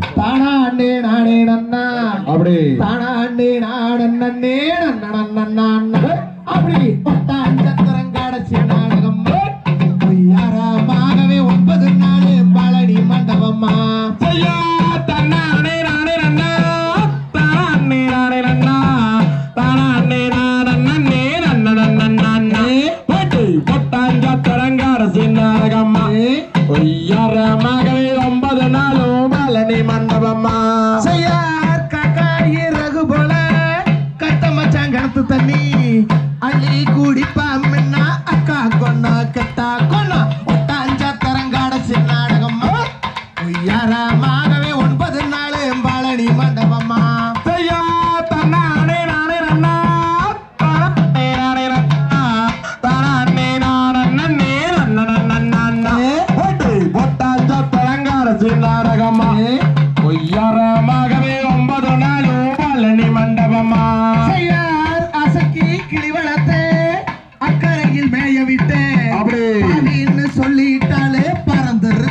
தானா அண்ணே நானே நன்னா. அப்படி. தானா அண்ணே நானே நன்னே நன்னா அப்படி. தாண்டா அள்ளி குடிப்ப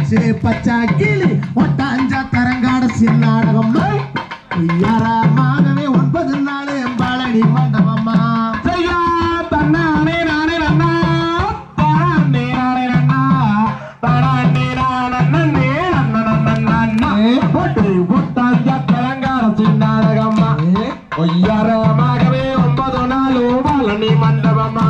சிறு பச்சா கிளி ஒட்டாஞ்சா தரங்காட சின்னாடகம் யாராமாகவே ஒன்பது நாள் பழனி மண்டபமா ஒட்டாஞ்சா தரங்காட சின்னாடகம்மா. ஒய்யாரமாகவே ஒன்பது நாள் பழனி மண்டபமா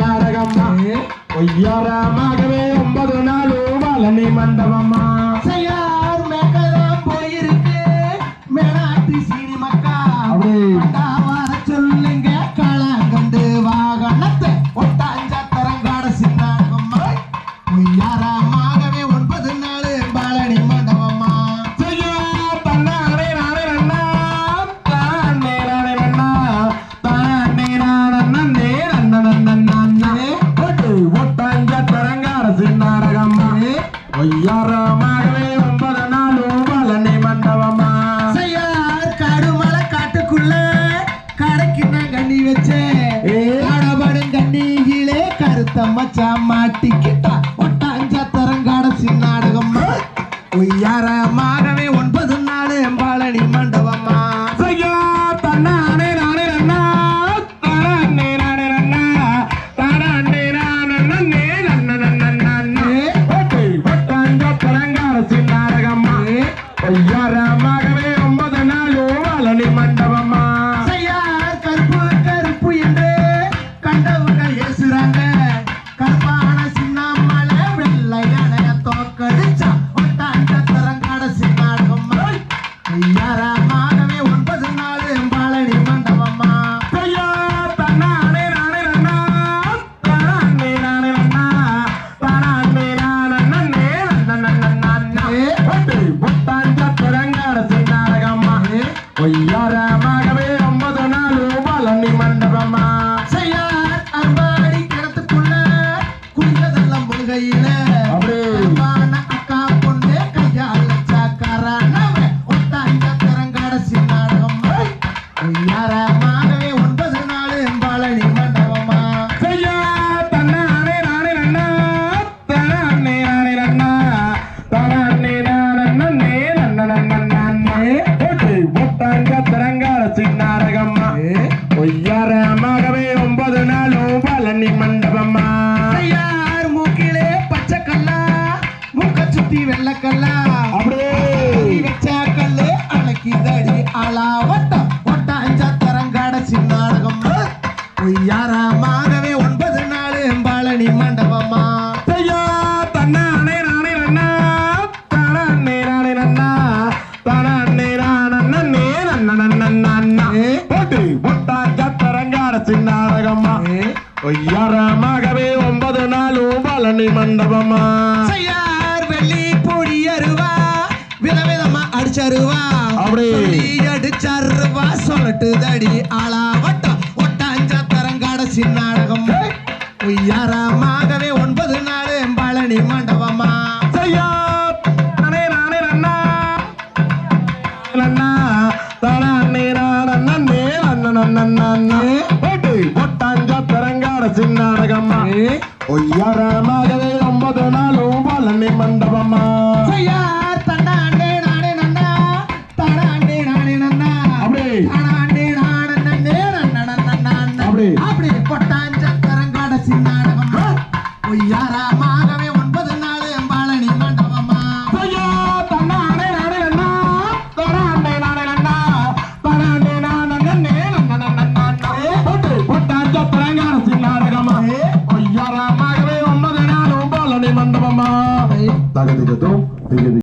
நரகம்மா ஒய்யாரமாகவே i'm Kacamati கணக்கெல்லாம் அப்படியே. வச்ச கல்லு அணைக்குதடி ஆளா வட்டம். ஒட்டான் சத்தரம் கடைசி நாடகம். பொய்யாரமாகவே ஒன்பது நாள் பழனி மண்டபமா? நாடகம்மா ஒய்யாரமாகவே ஒன்பது நாள் பழனி மண்டபமா? அடிச்சருவா அப்படி. அடிச்சருவா சொல்லட்டு தடி ஆளா வட்டம் ஒட்டாஞ்சத்தரங்காட சின்னாடகம் உய்யாரமாகவே ஒன்பது நாள் பழனி மண்டபமா. ஐயா நானே நானே நன்னா. நன்னா. தானே நானே நன்னா போட்டு. பொட்டாஞ்ச தரங்கார சின்னாரகம்மா ஒய்யாரமாகவே ஒன்பது நாளும் பழனி மண்டபமா.